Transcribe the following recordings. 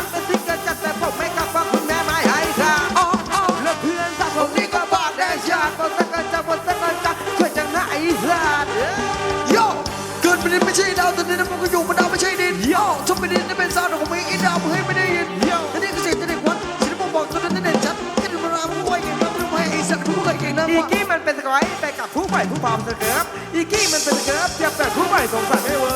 กกระซิกระจัดแต่ผมไม่กลับฟังคุณแม่ม่ให้ทางอ้ออ้อและเพื่อนสาวผมนี่ก็บอกได้ชาบอกตะกันจะบอกตะกันจะช่ยจังไอ้สัตว์โเกิดไปนิดไม่ใช่ดาวตอนนี้นะผก็อยู่บนดาวไม่ใช่ดินยชมไปดินนี่เป็นซาวด์ขอมอีดาวมให้ไม่ได้ยินยและนี่คืสิ่งที่เด็กวัสิ่งที่ผมบอกตอนนั้นนั่เด่นชัดที่มาผู้ป่วยเก่งมากผู้ป่วยไอ้สัตว์ผู้เก่งนะอีกี้มันเป็นสกอยไปกับผู้ป่วยผู้ปลอมสเกิร์ฟอีกี้มันเป็นเกิร์ฟเทียบกับผู้ป่วยสงสารไม่เวอร์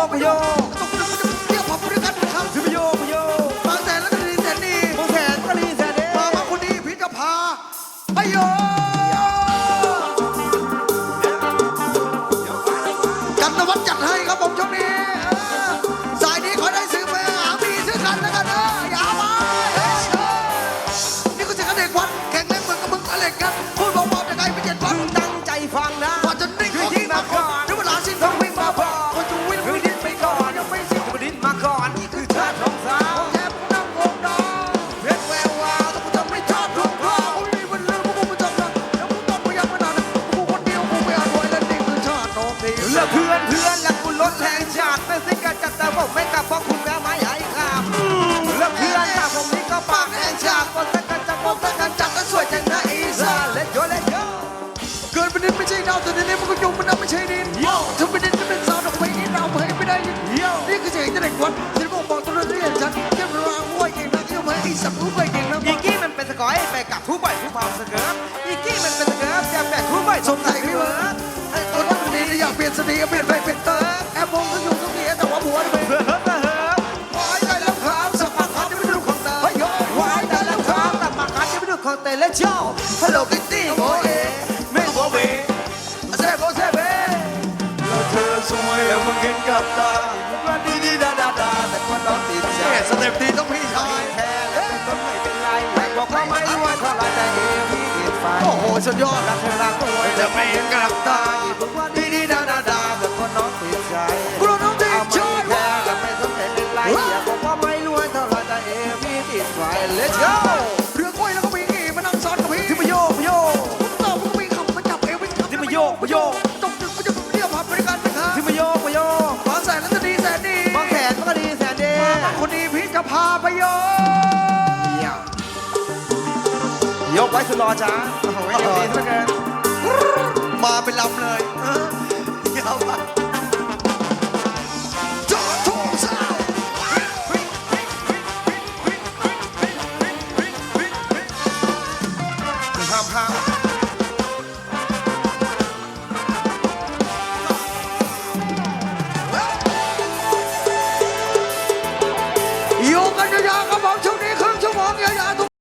จะโยกโยต้องมันจะเปรี้ยวพอพูดกันครับทิมโยกโยบางแสนแล้วก็ดีแสนดีบางแสนก็รีแสนดีมามาคนดีพิจพาไปโยกันตวัดจัดให้ครับผมช่วงนี้สายนี้ขอได้ซื้อไปหามีซื้อกันแล้วกันเอ เลือกเพื่อนเพื่อนและคุณลดแรงชาติไม่สิ้นกันจัดแต่ผมไม่กลับเพราะคุณแม่ไม้ให้ข้ามเลือกเพื่อนแต่ผมนี่ก็ปากแองชาติคนแต่กันจะบอกแต่กันจัดก็สวยจังนะอีสานเล็ดโยเล็ดโยเกินไปนิดไม่ใช่ดาวแต่ในนี้มันก็ยุงมันนับไม่ใช่ดินถ้าเป็นดินจะเป็นสาวดอกไม้นี่ดาวเผยไม่ได้ยินนี่คือเสียงจะเด็กวัดที่บอกบอกตัวเรียนฉันแค่เวลาห้วยเก่งนักยังไม่ไอ้สัตว์รู้ไปเก่งนะอีกี้มันเป็นสกอยไปกับผู้ใหญ่ผู้พร้อมเสเกิร์ฟอีกี้มันเป็นสเกิร์ฟจะแบกผู้ใหญ่สงสัยพี่เบิร์ด เปลี่ยนสตรีเปลี่ยนไปเป็นเตอร์แอบมองก็อยู่ตรงนี้แต่ว่าหัวไม่เฮิร์ฟเฮิร์ฟวายใจแล้วครับสับปะรดที่ไม่รู้ของเตอร์เฮ้ยโยวายแต่ละครั้งแต่ปากกันจะไม่ดูของแต่ละเจ้าฮัลโหลคิตตี้โอเอไม่โอเวเซฟโอเซฟเอแล้วเธอสวยแล้วมึงเห็นกับตาว่าดีดีดาดาดาแต่คนน้องติดใจสเต็ปดีต้องพี่ชายแค่แล้วเป็นต้นไม่เป็นไรบอกว่าไม่รวยเท่าไรแต่เอวพี่ติดไฟโอ้โหสุดยอดรักเธอรักรวยจะไม่เห็นกับตาว่าดี มายกมาโยกตกดึกก็จะเรียกผ่านบริการนะครับที่มาโยกมาโยกขอแสนแล้วจะดีแสนดีบางแสนมันก็ดีแสนเดมาคนดีพี่จะพาไปโยยกไว้สุดรอจ้าโอ้โหดีเหลือเกินมาเป็นลำเลย